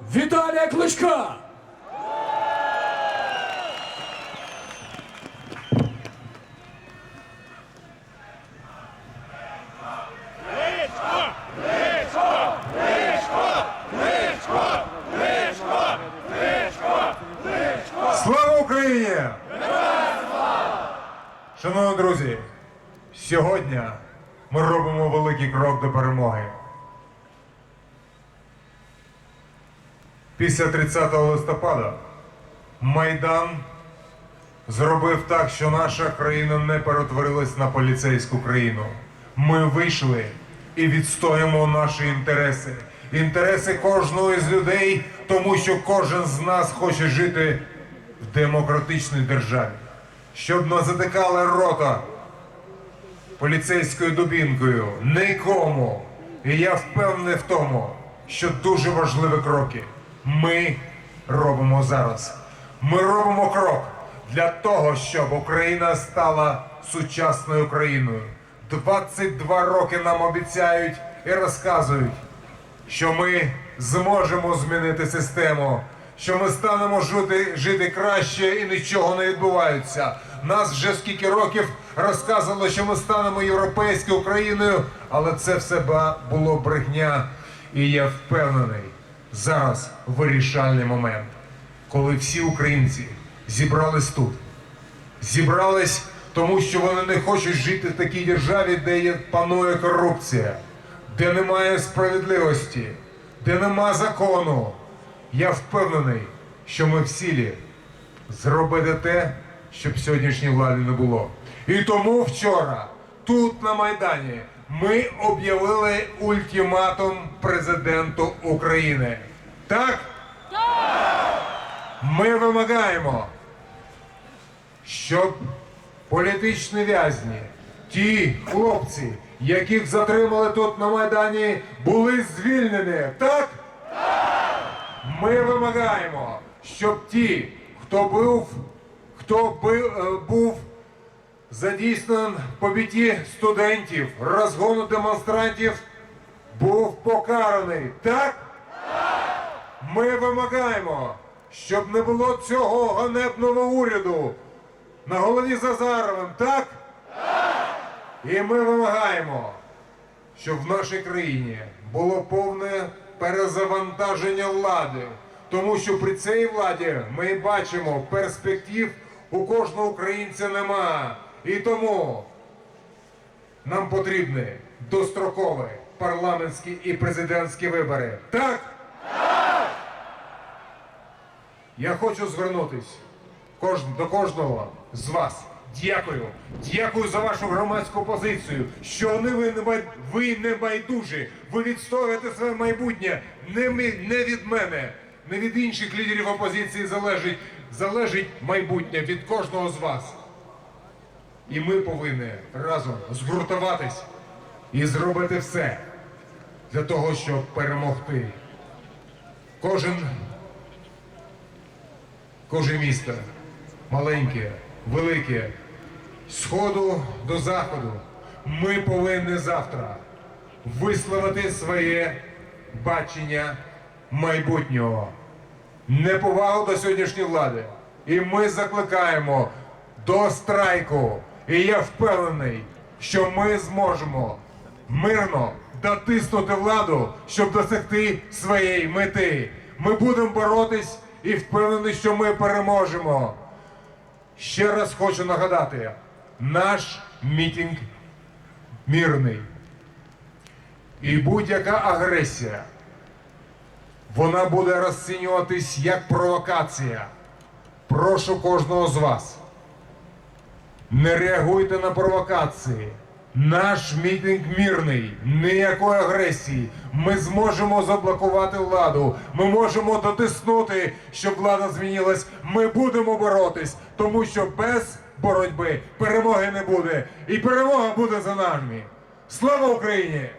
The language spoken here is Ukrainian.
Віталія Кличка. Слава Україні! Шановні друзі, сьогодні ми робимо великий крок до перемоги. Після 30 листопада Майдан зробив так, що наша країна не перетворилась на поліцейську країну. Ми вийшли і відстоїмо наші інтереси. Інтереси кожного із людей, тому що кожен з нас хоче жити в демократичній державі. Щоб не затикали рота поліцейською дубінкою нікому. І я впевнений в тому, що дуже важливі кроки ми робимо зараз. Ми робимо крок для того, щоб Україна стала сучасною країною. 22 роки нам обіцяють і розказують, що ми зможемо змінити систему, що ми станемо жити, жити краще і нічого не відбувається. Нас вже скільки років розказували, що ми станемо європейською країною, але це все було брехня. І я впевнений, зараз вирішальний момент, коли всі українці зібрались тут зібрались, тому що вони не хочуть жити в такій державі, де панує корупція, де немає справедливості, де нема закону. Я впевнений, що ми в силі зробити те, щоб сьогоднішньої влади не було. І тому вчора, тут на Майдані, ми об'явили ультиматум президенту України. Так? Ми вимагаємо щоб політичні в'язні, ті хлопці, яких затримали тут на Майдані, були звільнені. Так? Ми вимагаємо, щоб ті, хто був, хто е, був задійснений в побитті студентів, розгону демонстрантів, був покараний. Так? Ми вимагаємо, щоб не було цього ганебного уряду на голові Зазаровим, так? І ми вимагаємо, щоб в нашій країні було повне перезавантаження влади. Тому що при цій владі ми бачимо перспектив у кожного українця нема. І тому нам потрібні дострокові парламентські і президентські вибори. Так? Я хочу звернутись кож- до кожного з вас. Дякую. Дякую за вашу громадську позицію. Що вони ви не ви не байдужі. Ви відстоюєте своє майбутнє не, ми, не від мене, не від інших лідерів опозиції залежить, залежить майбутнє від кожного з вас. І ми повинні разом згуртуватись і зробити все для того, щоб перемогти. Кожен Кожне місто маленьке, велике, з сходу до заходу. Ми повинні завтра висловити своє бачення майбутнього, неповагу до сьогоднішньої влади. І ми закликаємо до страйку. І я впевнений, що ми зможемо мирно дотиснути владу, щоб досягти своєї мети. Ми будемо боротись і впевнений, що ми переможемо. Ще раз хочу нагадати, наш мітинг мирний. І будь-яка агресія, вона буде розцінюватись як провокація. Прошу кожного з вас. Не реагуйте на провокації. Наш мітинг мирний, ніякої агресії. Ми зможемо заблокувати владу. Ми можемо дотиснути, щоб влада змінилась. Ми будемо боротись, тому що без боротьби перемоги не буде. І перемога буде за нами. Слава Україні!